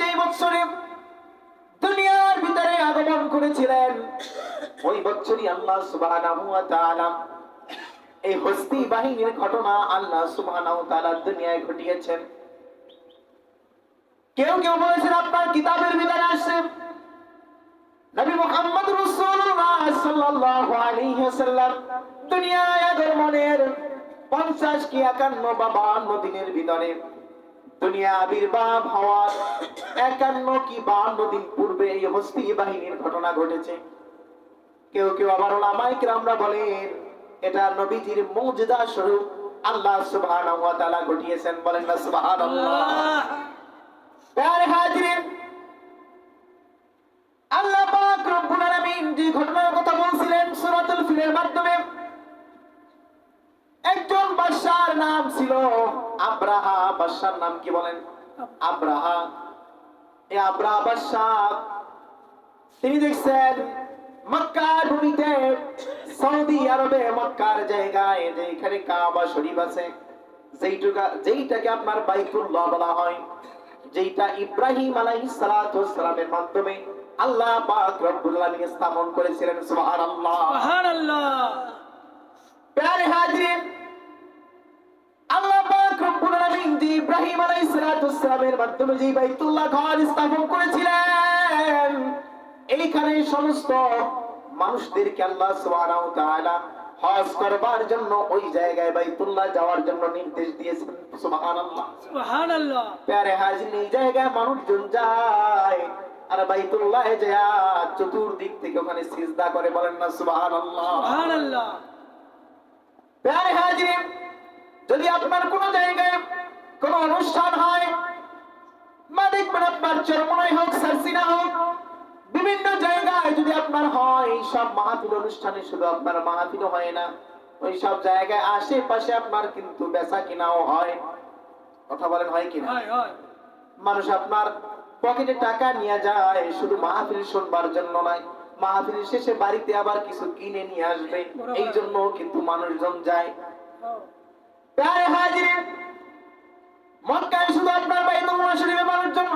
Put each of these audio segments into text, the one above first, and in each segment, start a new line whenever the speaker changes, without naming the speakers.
যেই বছরে দুনিয়ার ভিতরে আগমন করেছিলেন, ওই বছরই আল্লাহ তাআলা এই হস্তি বাহিনীর ঘটনা আল্লাহ তাআলা দুনিয়ায় ঘটিয়েছেন। কেউ কেউ বলেছেন, আপনার কিতাবের ভিতরে আসছে। নবী মুহাম্মদ রাসূলুল্লাহ সাল্লাল্লাহু আলাইহি ওয়াসাল্লাম দুনিয়ায় আগমনের 50 কি 51 বা 52 দিনের ভিতরে দুনিয়া আবির্ভাব হওয়ার 51 কি 52 দিন পূর্বে এই হস্তি বাহিনীর ঘটনা ঘটেছে। কেউ কেউ আবার ওলামায়ে কিরামরা বলেন, এটা নবীজির মুজিজা স্বরূপ, আল্লাহ সুবহানাহু ওয়া তাআলা ঘটিয়েছেন বলেন না সুবহানাল্লাহ। প্যারে হাজিরিন, আল্লাহ পাক রব্বুল আলামিন যে ঘটনার কথা বলছিলেন সূরাতুল ফিলের মাধ্যমে একজন বাদশার নাম ছিল আব্রাহা। বাদশার নাম কি বলেন? আব্রাহা। এই আব্রাহা বাদশাহ তিনি দেখছেন মক্কা ভূমিতে সৌদি আরবে মক্কার জায়গায় যেখানে কাবা শরীফ আছে যেইটুকা যেইটাকে আপনার বাইতুল্লাহ বলা হয় যেটা ইব্রাহিম আলাইহিস সালাতু সালামের মাধ্যমে আল্লাহ পাক রব্বুল আলামিন স্থাপন করেছিলেন। সুবহানাল্লাহ।
সুবহানাল্লাহ।
প্যারে হাজিরিন আল্লাহ পাক রব্বুল আলামিন যে ইব্রাহিম আলাইহিস সালামের মাধ্যমে যে বাইতুল্লাহ ঘর স্থাপন করেছিলেন এইখানে সমস্ত মানুষদেরকে আল্লাহ সুবহানাহু তাআলা হজ করবার জন্য ওই জায়গায় বাইতুল্লাহ যাওয়ার জন্য নির্দেশ দিয়েছেন। সুবহানাল্লাহ।
সুবহানাল্লাহ।
প্যারে হাজির এই জায়গায় মানুষজন যায় আর বাইতুল্লাহ যায় চতুর্দিক থেকে ওখানে সিজদা করে বলেন না সুবহানাল্লাহ।
সুবহানাল্লাহ।
প্যারে হাজির যদি আপনার কোন জায়গায় কোন অনুষ্ঠান হয় মা দেখবেন আপনার চরমনাই হোক সারসিনা হোক বিভিন্ন জায়গায় যদি আপনার হয় সব মাহফিল অনুষ্ঠানে শুধু আপনার মাহফিল হয় না ওই সব জায়গায় আশেপাশে আপনার কিন্তু বেচা কিনাও হয়। কথা বলেন হয় কিনা?
হয় হয়।
মানুষ আপনার পকেটে টাকা নিয়ে যায় শুধু মাহফিল শুনবার জন্য নয় মাহফিল শেষে বাড়িতে আবার কিছু কিনে নিয়ে আসবে এই জন্য কিন্তু মানুষজন যায়। প্রায় হাজির। মক্কায় শুধু আপনার বাইতুল্লাহ শরীফে মানুষজন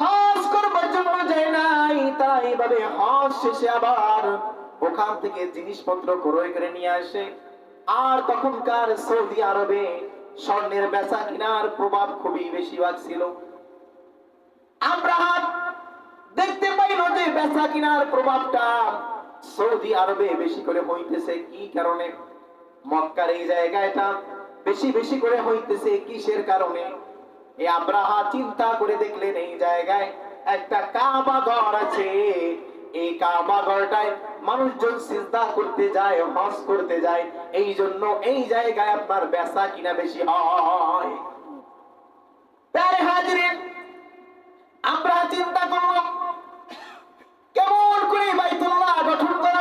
হজ করবার জন্য যায় নাই, তারা এইভাবে হজ শেষে আবার ওখান থেকে জিনিসপত্র ক্রয় করে নিয়ে আসে। আর তখনকার সৌদি আরবে স্বর্ণের বেচা কিনার প্রভাব খুবই বেশিরভাগ ছিল। আমরা দেখতে পাইল যে বেচা কিনার প্রভাবটা সৌদি আরবে বেশি করে হইতেছে। কি কারণে? মক্কার এই জায়গাটা বেশি বেশি করে হইতেছে কিসের কারণে? এই আব্রাহা চিন্তা করে দেখলেন, এই জায়গায় একটা কাবা ঘর আছে। এই কাবা ঘরটায় মানুষজন সিজদা করতে যায়, হজ করতে যায়। এই জন্য এই জায়গায় আপনার বেচা কিনা বেশি হয়। আমরা চিন্তা করব কেমন করে বাইতুল্লাহ গঠন করা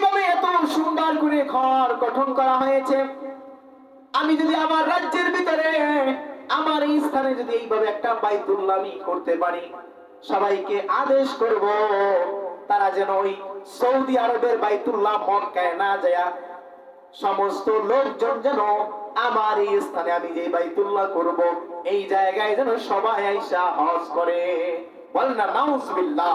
কীভাবে এত সুন্দর করে ঘর গঠন করা হয়েছে? আমি যদি আমার রাজ্যের ভিতরে, আমার এই স্থানে যদি এইভাবে একটা বাইতুল্লাহ করতে পারি, সবাইকে আদেশ করব, তারা যেন ওই সৌদি আরবের বাইতুল্লাহ মক্কায় না যায়। সমস্ত লোকজন যেন আমার এই স্থানে আমি যে বাইতুল্লাহ করব, এই জায়গায় যেন সবাই আইসা হজ করে। বল না, নাউজুবিল্লাহ।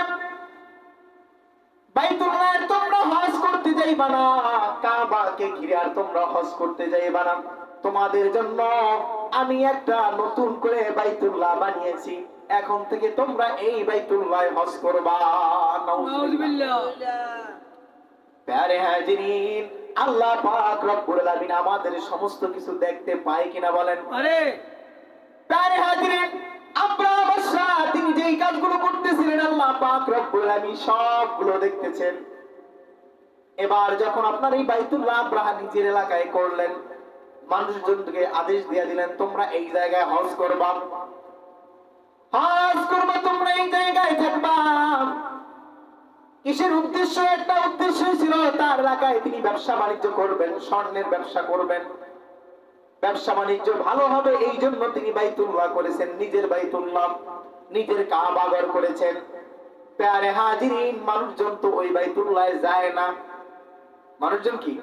বাইতুল্লাহ তোমরা হজ করতে যাইবা না। কাবাকে ঘিরে আর তোমরা হজ করতে যাইবা না। তোমাদের জন্য আমি একটা নতুন করে বাইতুল্লাহ বানিয়েছি। এখন থেকে তোমরা এই বাইতুল্লাহ হজ করবা। নাউজুবিল্লাহ
নাউজুবিল্লাহ।
প্যারে হাজিরিন আল্লাহ পাক রব্বুল আলামিন আমাদের সমস্ত কিছু দেখতে পায় কিনা বলেন।
আরে।
প্যারে হাজিরিন পাক রব্বুল আলামিন সবগুলো দেখতেছেন। এবার যখন আপনার এই বাইতুল্লাহ আব্রাহা নিজের এলাকায় করলেন, মানুষজনকে আদেশ দিয়ে দিলেন, তোমরা এই জায়গায় হজ করবা। হজ করবা, তোমরা এই জায়গায় থাকবা। কিসের উদ্দেশ্য? একটা উদ্দেশ্য ছিল তার এলাকায় তিনি ব্যবসা বাণিজ্য করবেন, স্বর্ণের ব্যবসা করবেন। ব্যবসা বাণিজ্য ভালো হবে এই জন্য তিনি বাইতুল্লাহ করেছেন, নিজের বাইতুল্লাহ, নিজের কাবাগর করেছেন। প্যারে হাজিরিন মানুষজন তো ওই বাইতুল্লাহ যায় না। মানুষজন কি?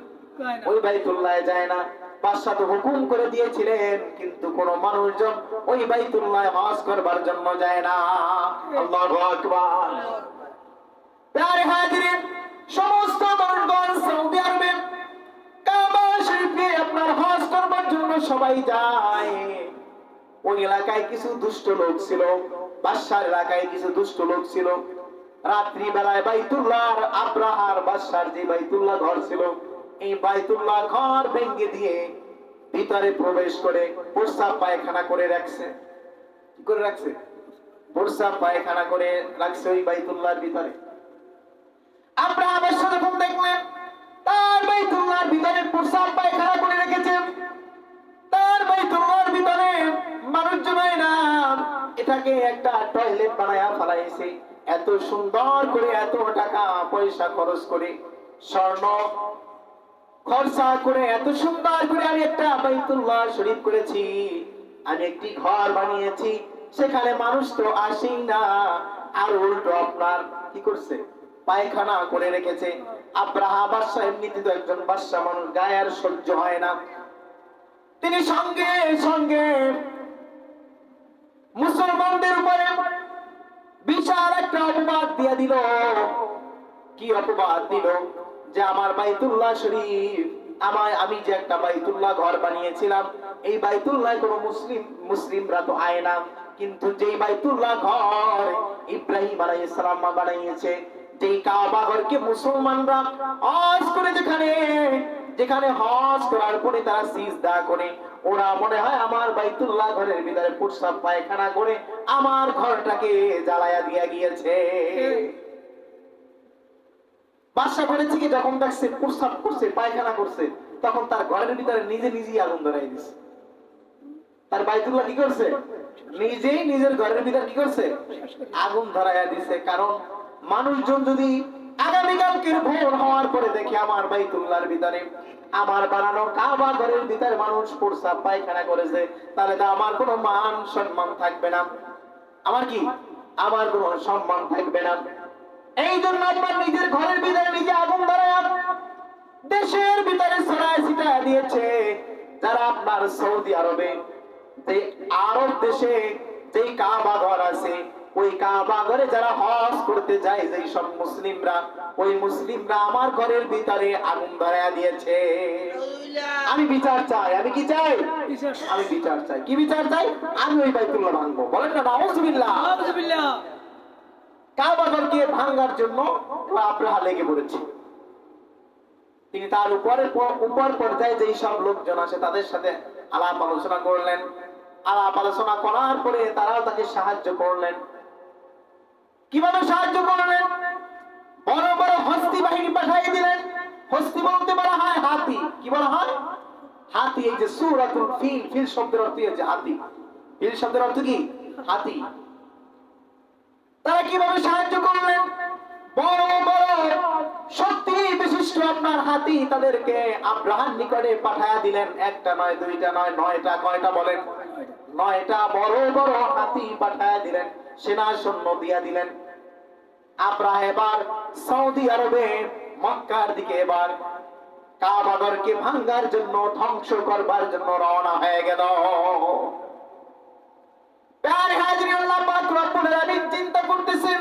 ওই বাইতুল্লাহ যায় না। বাদশাহ তো হুকুম করে দিয়েছিলেন কিন্তু কোন মানুষজন ওই বাইতুল্লাহ হজ করবার জন্য যায় না। আল্লাহু আকবার। প্যারে হাজিরিন সমস্ত মানুষগণ সৌদি আরবে কাবা শরীফে আপনার হজ করবার জন্য সবাই যায়। ওই এলাকায় কিছু দুষ্ট লোক ছিল বাদশার এলাকায় কিছু দুষ্ট লোক ছিল। রাত্রি বেলায় বাইতুল্লাহ আব্রাহার বাদশার যে বাইতুল্লাহ ঘর ছিল, এই বাইতুল্লাহ ঘর ভেঙে দিয়ে ভিতরে প্রবেশ করে প্রস্তাব পায়খানা করে রাখছে। কি করে রাখছে? প্রস্তাব পায়খানা করে রাখছে ওই বাইতুল্লাহর ভিতরে। আব্রাহাম এসে যখন দেখলেন। তার বাইতুল্লাহর ভিতরে প্রস্তাব পায়খানা করে রেখেছেন তার বাইতুল্লাহর ভিতরে মানুষজন না এটাকে একটা টয়লেট বানায়া ফেলাইছে। এত সুন্দর করে এত টাকা পয়সা খরচ করে, স্বর্ণ খরচা করে, এত সুন্দর করে আমি একটা বাইতুল্লাহ শরীফ করেছি, আমি একটি ঘর বানিয়েছি, সেখানে মানুষ তো আসেই না। আর উল্টো আপনার কি করছে? পায়খানা করে রেখেছে। আব্রাহা বাদশাহ এমনিতে তো একজন বাদশাহ মানুষ গায়ে সহ্য হয় না। তিনি সঙ্গে সঙ্গে মুসলমানদের উপরে বিশাল একটা অপবাদ দিয়ে দিল। কি অপবাদ দিল? যে আমার বাইতুল্লাহ শরীফ আমার আমি যে একটা বাইতুল্লাহ ঘর বানিয়েছিলাম, এই বাইতুল্লাহ কোনো মুসলিম, মুসলিমরা তো আয় না। কিন্তু যেই বাইতুল্লাহ ঘর ইব্রাহিম আলাইহিস সালাম বানিয়েছে, যেই কাবা ঘরকে মুসলমানরা হজ করে যেখানে যেখানে হজ করার পরে তারা সিজদা করে। ওরা মনে হয় আমার বাইতুল্লাহ ঘরের ভিতরে প্রস্রাব পায়খানা করে আমার ঘরটাকে জ্বালায়া দিয়া গিয়েছে। কি যখন দেখছে প্রস্রাব করছে পায়খানা করছে তখন তার ঘরের ভিতরে নিজে নিজেই আগুন ধরাই দিছে। তার বাইতুল্লাহ কি করছে? নিজেই নিজের ঘরের ভিতরে কি করছে? আগুন ধরাইয়া দিছে। কারণ মানুষজন যদি আগামীকালকে ভোর হওয়ার পরে দেখে আমার বাইতুল্লাহর ভিতরে আমার বানানো কাবা ঘরের ভিতরে মানুষ প্রস্রাব পায়খানা করেছে তাহলে তো আমার কোনো মান সম্মান থাকবে না। আমার কি? আমার কোনো সম্মান থাকবে না। এই জন্য আপনার নিজের ঘরের ভিতরে নিজে আগুন ধরায় দেশের ভিতরে ছড়ায় ছিটায় দিয়েছে। যারা আপনার সৌদি আরবে, যে আরব দেশে যে কাবা ঘর আছে ওই কাবা ঘরে যারা হজ করতে যায় যেই সব মুসলিমরা ওই মুসলিমরা আমার ঘরের ভিতরে আগুন ধরায়া দিয়েছে। আমি বিচার চাই আমি কি চাই? আমি বিচার চাই। কি বিচার চাই? আমি ওই বাইতুল্লাহ ভাঙবো। বলেন না নাউজুবিল্লাহ।
আউযুবিল্লাহ।
কাবাঘরকে ভাঙার জন্য আব্রাহা লেগে পড়েছে। তিনি তার উপরে উপর পর্যায়ে যেই সব লোকজন আছে তাদের সাথে আলাপ আলোচনা করলেন। আলাপ আলোচনা করার পরে তারাও তাকে সাহায্য করলেন। কীভাবে সাহায্য করলেন? বড় বড় হস্তি বাহিনী পাঠিয়ে দিলেন। হস্তি বলতে বলা হয় হাতি। কি বলা হয়? হাতি, এই যে সুরাতুল ফিল ফিল শব্দের অর্থ হচ্ছে হাতি। ফিল শব্দের অর্থ কি? হাতি। তারা কীভাবে সাহায্য করলেন? বড় বড় শক্তি বিশিষ্ট আপনার হাতি তাদেরকে আব্রাহার নিকটে পাঠায়া দিলেন। একটা নয়, দুইটা নয়, নয়টা, কয়টা বলেন? নয়টা বড় বড় হাতি পাঠায়া দিলেন। সেনা সৈন্য দিয়া দিলেন। আব্রাহ এবার সৌদি আরবে মক্কার দিকে এবার কাবাগরকে ভাঙ্গার জন্য ধ্বংস করবার জন্য রওনা হয়ে গেল। চিন্তা করতেছেন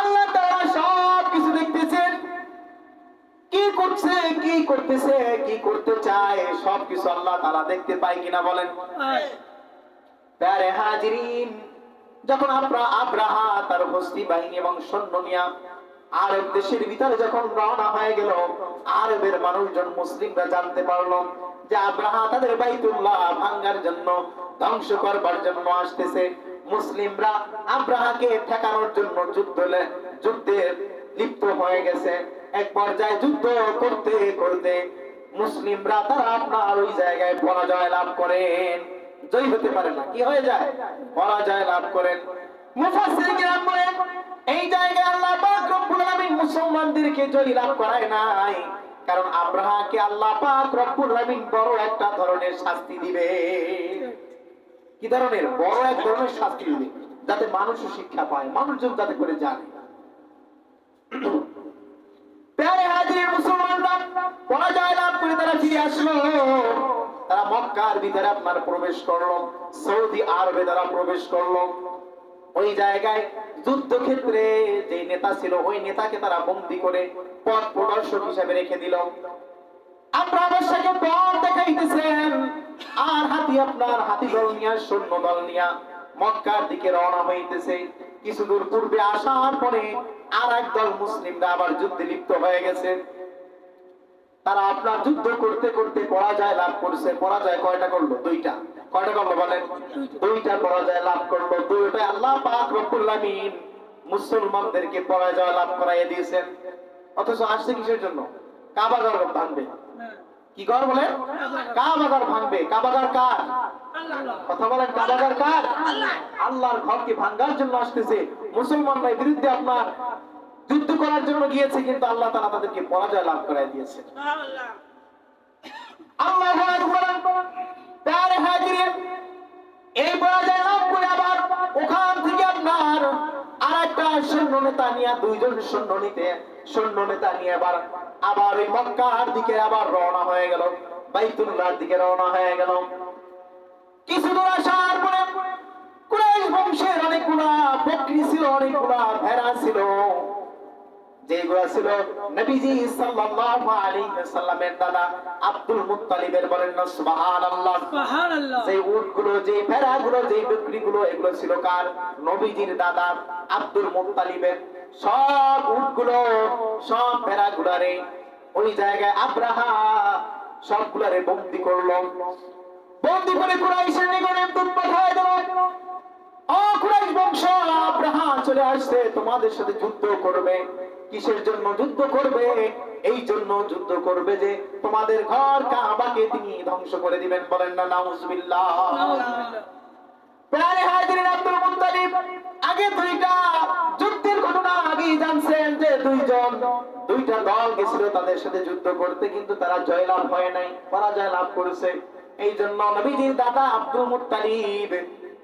আল্লাহ তাআলা সব কিছু দেখতেছেন। কি করছে কি করতেছে কি করতে চায় সব কিছু আল্লাহ তাআলা দেখতে পায় কিনা বলেন। প্যারে হাজিরিন যখন আমরা আব্রাহা, তার হস্তি বাহিনী এবং সৈন্য নিয়া আরব দেশের ভিতরে যখন রওনা হয়ে গেল, আরবের মানুষজন মুসলিমরা জানতে পারল যে আব্রাহা তাদের বাইতুল্লাহ ভাঙ্গার জন্য, ধ্বংস করবার জন্য আসতেছে। মুসলিমরা আব্রাহাকে ঠেকানোর জন্য যুদ্ধ যুদ্ধে লিপ্ত হয়ে গেছে। এক পর্যায়ে যুদ্ধ করতে করতে মুসলিমরা তারা আপনার ওই জায়গায় পরাজয় লাভ করেন। জয় হতে পারে না। কি হয়ে যায়? পরাজয় লাভ করেন। এই জায়গায় আল্লাহ পাক রব্বুল আলামিন মুসলমানদেরকে লাভ করায় নাই। কারণ আব্রাহাকে আল্লাহ পাক রব্বুল আলামিন বড় একটা ধরনের শাস্তি দিবে। কি ধরনের? বড় এক ধরনের শাস্তি দিবে, যাতে মানুষও শিক্ষা পায়, মানুষজন যাতে করে জানে। প্যারে হাজির মুসলমানরা পরাজয় লাভ করে তারা ফিরে আসলো। তারা মক্কার ভিতরে আপনার প্রবেশ করল, সৌদি আরবে তারা প্রবেশ করল। ওই জায়গায় যুদ্ধক্ষেত্রে যে নেতা ছিল, ওই নেতাকে তারা বন্দি করে পথ প্রদর্শক হিসেবে রেখে দিল। আর এক দল মুসলিমরা আবার যুদ্ধে লিপ্ত হয়ে গেছে। তারা আপনার যুদ্ধ করতে করতে পরাজয় লাভ করছে। পরাজয় কয়টা করল? দুইটা। কয়টা করল বলেন? দুইটা। পরাজয় লাভ করল। দুইটা আল্লাহ পাক রব্বুল আমিন মুসলমানদেরকে পরাজয় লাভ করাইয়ে দিয়েছেন। অথচ আসছে কিসের জন্য? কাবাগর ভাঙবে।
হ্যাঁ।
কি কর বলেন? কাবাগর ভাঙবে। কাবাগর কার? কথা বলেন কাবাগর কার? আল্লাহর ঘরকে ভাঙার জন্য আসতেছে। মুসলমানরা বিরুদ্ধে আপনার যুদ্ধ করার জন্য গিয়েছে কিন্তু আল্লাহ তাআলা তাদেরকে পরাজয় লাভ করাই দিয়েছে। আল্লাহ এই পরাজয় লাভ করে আবার ওখান থেকে আপনার আর একটা সৈন্য নেতা নিয়ে দুইজন সৈন্য নিতে সৈন্য নেতা নিয়ে আবার আবার ওই মক্কার দিকে আবার রওনা হয়ে গেল বাইতুল্লাহর দিকে রওনা হয়ে গেল। কিছু দূর আসার পরে কুরাইশ বংশের অনেকগুলা বকরি ছিল অনেকগুলা ভেড়া ছিল। যেগুলা ছিল নবীজি সাল্লাল্লাহু আলাইহি সাল্লামের দাদা আব্দুল মুত্তালিবের বলেন না সুবহানাল্লাহ।
সুবহানাল্লাহ।
উটগুলো যে ভেড়াগুলো যে বকরিগুলো এগুলো ছিল কার? নবীজির দাদা আব্দুল মুত্তালিবের। সব উটগুলো সব ভেড়াগুলারে ওই জায়গায় আব্রাহা সবগুলারে বন্দি করল। বন্দি করে কুরাইশের নিকটে দুধ পাঠায় দিল। ও কুরাইশ বংশ আব্রাহাম চলে আসছে তোমাদের সাথে যুদ্ধ করবে। কিসের জন্য যুদ্ধ করবে? এই জন্য যুদ্ধ করবে যে তোমাদের ঘর কাবাকে তিনি ধ্বংস করে দিবেন বলেন না, নাউজুবিল্লাহ। প্রায় আব্দুল আগে দুইটা যুদ্ধের ঘটনা আগেই জানছেন যে দুইজন, দুইটা দল গেছিল তাদের সাথে যুদ্ধ করতে, কিন্তু তারা জয়লাভ হয় নাই পরাজয় লাভ করেছে। এই জন্য নবীজির দাদা আব্দুল মুত্তালিব,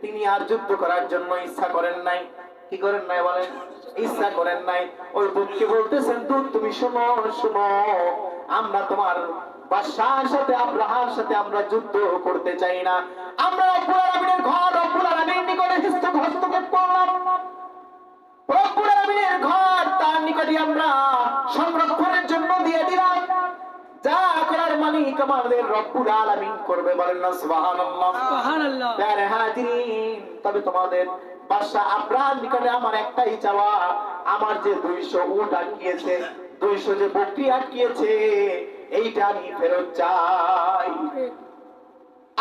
তিনি আর যুদ্ধ করার জন্য ইচ্ছা করেন নাই। কি করেন নাই বলেন? ইচ্ছা করেন নাই। ওই দুধকে বলতেছেন দুধ তুমি শোনো শোনো। আমরা তোমার বাদশাহর সাথে আব্রাহার সাথে আমরা যুদ্ধ করতে চাই না। আমরা রব্বুল আলামিনের ঘর রব্বুল আলামিনের নিকটে হস্ত- হস্তক্ষেপ করলাম। রব্বুল আলামিনের ঘর তার নিকটে আমরা সংরক্ষণের জন্য দিয়ে দিলাম। যা করার মালিক আমাদের রব্বুল আলামিন করবে বলেন না সুবহানাল্লাহ।
সুবহানাল্লাহ।
তবে তোমাদের বাদশা আব্রাহাম নিকটে আমার একটাই চাওয়া আমার যে দুইশো উট আটকিয়েছে দুইশো যে বকরি আটকিয়েছে এইটা আমি ফেরত চাই।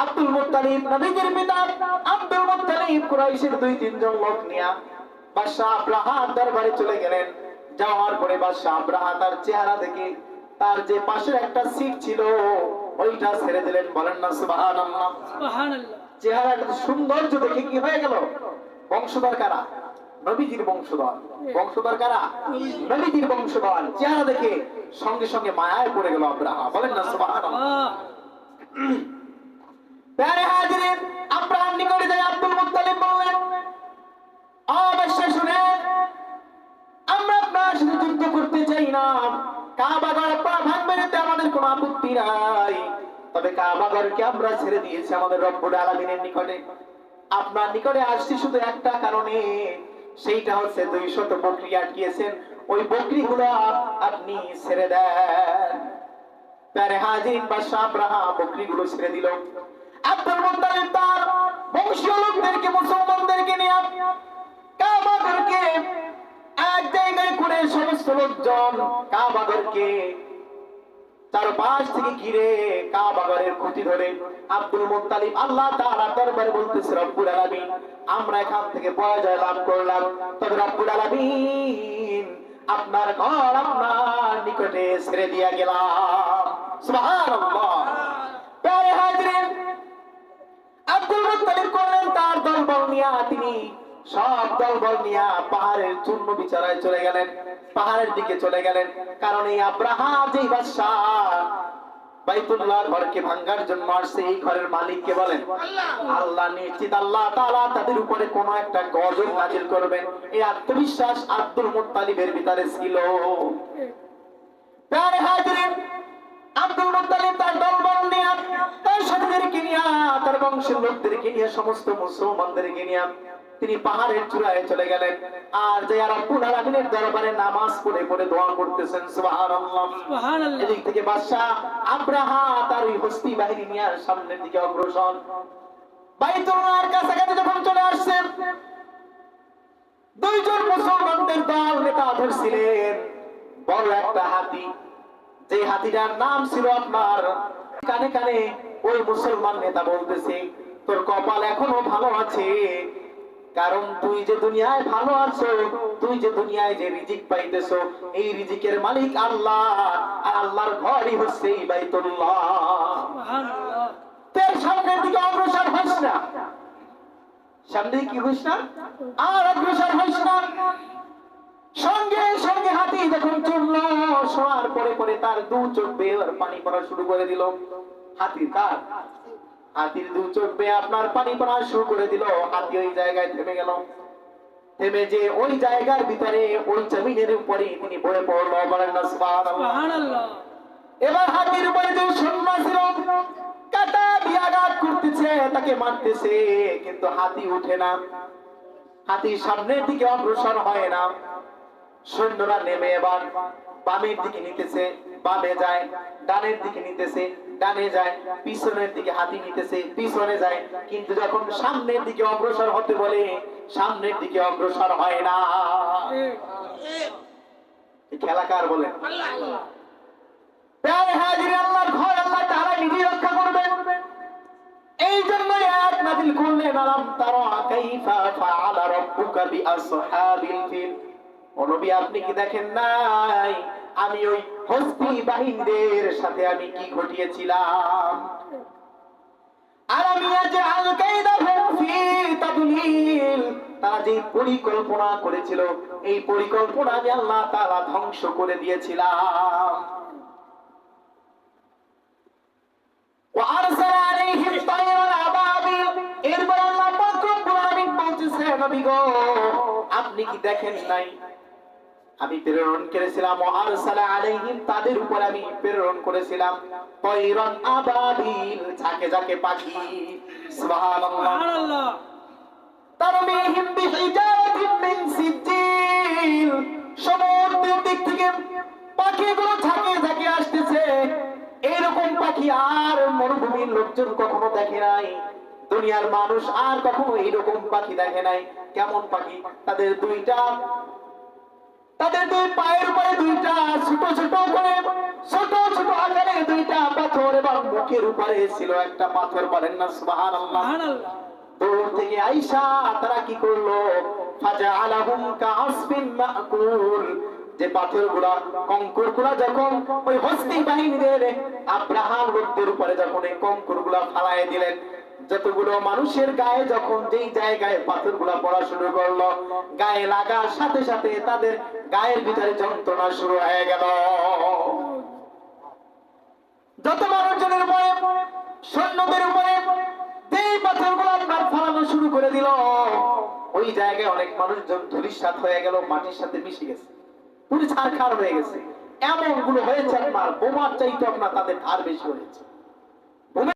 আব্দুল মুত্তালিব নবীজির পিতা আব্দুল মুত্তালিব কুরাইশের দুই তিনজন লোক নিয়া বাদশাহ আব্রাহাম দরবারে চলে গেলেন। যাওয়ার পরে বাদশাহ আব্রাহা তার চেহারা দেখে তার যে পাশের একটা সিট ছিল ওইটা ছেড়ে দিলেন। বলেন না সুবহানাল্লাহ।
সুবহানাল্লাহ।
চেহারাটা সৌন্দর্য দেখে কি হয়ে গেল? বংশধর কারা? নবীজির বংশধর। বংশধর কারা? নবীজির বংশধর। চেহারা দেখে সঙ্গে সঙ্গে মায়ায় পড়ে গেল আব্রাহা। বলেন না সুবহানাল্লাহ। প্যারে হাজিরিন আব্রাহাম নিকটে যায় আব্দুল মুত্তালিব বললেন অবশ্যই শুনেন আমরা আপনার সাথে যুদ্ধ করতে চাই না। কাবাগর আপনারা ভাঙবেন এতে আমাদের কোনো আপত্তি নাই। তবে কাবাগরকে আমরা ছেড়ে দিয়েছি আমাদের রব্বুল আলামিনের নিকটে। আপনার নিকটে আসছি শুধু একটা কারণে। সেইটা হচ্ছে দুই শত বকরি আটকিয়েছেন। ওই বকরিগুলো আপনি ছেড়ে দেন। প্যারে হাজির বাদশাহ আব্রাহা বকরিগুলো ছেড়ে দিল। আব্দুল তার বংশীয় লোকদেরকে, মুসলমানদেরকে নিয়ে কাবাগরকে এক জায়গায় করে সমস্ত লোকজন কাবাগরকে চারপাশ থেকে ঘিরে কাবাগরের খুঁটি ধরে আব্দুল মুত্তালিব আল্লাহ তাআলা দরবারে বলতেছে রব্বুল আলামিন আমরা এখান থেকে পরাজয় লাভ করলাম। তবে রব্বুল আলামিন আপনার ঘর আপনার নিকটে ছেড়ে দিয়া গেলাম। সুবহানাল্লাহ। প্যারে হাজরিন আব্দুল মুত্তালিব করলেন সব দলবল নিয়ে পাহাড়ের চূর্ণ বিচারায় চলে গেলেন, পাহাড়ের দিকে চলে গেলেন। কারণ এই আব্রাহা যেই বাদশাহ সাথীদেরকে নিয়ে, তার বংশের লোকদেরকে নিয়ে, সমস্ত মুসলমানদেরকে নিয়ে তিনি পাহাড়ের চূড়ায় চলে গেলেন। আর যে রব্বুল আলামিনের দরবারে নামাজ পড়ে পড়ে দোয়া করতেছেন সুবহানাল্লাহ।
সুবহানাল্লাহ।
এদিক থেকে বাদশাহ আব্রাহা তার ওই হস্তি বাহিনী নিয়ে সামনের দিকে অগ্রসর। বাইতুল্লাহর কাছাকাছি যখন চলে আসছেন দুইজন মুসলমানদের দল নেতা ধরছিলেন বড় একটা হাতি। যে হাতিটার নাম ছিল আপনার কানে কানে ওই মুসলমান নেতা বলতেছে তোর কপাল এখনও ভালো আছে কারণ তুই যে দুনিয়ায় ভালো আছো তুই যে দুনিয়ায় যে রিজিক পাইতেছো এই রিজিকের মালিক আল্লাহ আর আল্লাহর ঘরই হচ্ছে এই বাইতুল্লাহ তোর সামনের দিকে অগ্রসর হইস না। সামনে কি হইস না? আর অগ্রসর হইস না। সঙ্গে সঙ্গে হাতি যখন চলল শোয়ার পরে পরে তার দু চোখ বেয়ে পানি পড়া শুরু করে দিল। হাতি তার হাতির দু চোখ বেয়ে আপনার পানি পড়া শুরু করে দিল। হাতি ওই জায়গায় থেমে গেল। থেমে যে ওই জায়গার ভিতরে ওই জমিনের উপরে তিনি বয়ে পড়ল। বলেন না সুবহানাল্লাহ। এবার হাতির উপরে যে সৈন্য ছিল কাটা দিয়ে আঘাত করতেছে তাকে মারতেছে কিন্তু হাতি উঠে না। হাতি সামনের দিকে অগ্রসর হয় না। সৈন্যরা নেমে এবার বামের দিকে নিতেছে বামে যায় ডানের দিকে নিতেছে। ডানে যায়, পিছনের দিকে হাতি নিতেছে, পিছনে যায়। কিন্তু যখন সামনের দিকে অগ্রসর হতে বলে, সামনের দিকে অগ্রসর হয় না।
ঠিক
এই খেলা কার বলেন প্যারে হাজির আল্লাহর ঘর, আল্লাহ তারা নিজে রক্ষা করবে এই জন্য আয়াত নাযিল করলেন, আলাম তারা কাইফা ফাআলা রাব্বুকা বিআসহাবিল ফিল। ও নবী, আপনি কি দেখেন নাই? আমি ওই হস্তি বাহিনীদের সাথে আমি কি ঘটিয়েছিলাম? আর আমি আল কায়দা তারা যে পরিকল্পনা করেছিল, এই পরিকল্পনা আল্লাহ ধ্বংস করে দিয়েছিলাম। আপনি কি দেখেন নাই আমি প্রেরণ করেছিলাম আরসালা আলাইহিম তাদের উপর আমি প্রেরণ করেছিলাম। আবাবিল ঝাঁকে ঝাঁকে পাখি। সুবহানাল্লাহ।
সুবহানাল্লাহ।
তারমিহিম বিহিজাতিন মিন সিজিল সমুদ্রের দিক থেকে পাখিগুলো ঝাঁকে ঝাঁকে আসতেছে। এরকম পাখি আর মরুভূমির লোকজন কখনো দেখে নাই। দুনিয়ার মানুষ আর কখনো এইরকম পাখি দেখে নাই। কেমন পাখি? তাদের দুইটা তাদের দুই পায়ের উপরে দুইটা ছোট ছোট করে ছোট ছোট আকারে দুইটা পাথর এবং মুখের উপরে ছিল একটা পাথর বলেন না দূর থেকে আইসা তারা কি করল? ফাজা আলাহুম কাসবিন মাকুল। যে পাথরগুলা কঙ্করগুলা যখন ওই হস্তি বাহিনীদের আব্রাহাম লোকদের উপরে যখন এই কঙ্করগুলা ফালায় দিলেন যতগুলো মানুষের গায়ে যখন যেই জায়গায় পাথরগুলা পড়া শুরু করল, গায়ে লাগার সাথে সাথে তাদের গায়ের ভিতরে যন্ত্রণা শুরু হয়ে গেল। যত মানুষজনের উপরে, সৈন্যদের উপরে যেই পাথরগুলো আপনার ফালানো শুরু করে দিল, ওই জায়গায় অনেক মানুষজন ধুলিসাৎ হয়ে গেল, মাটির সাথে মিশে গেছে, পুরো ছাড়খাড় হয়ে গেছে। এমনগুলো হয়েছে আপনার বোমার চাইতে আপনার তাদের ধার বেশি হয়েছে।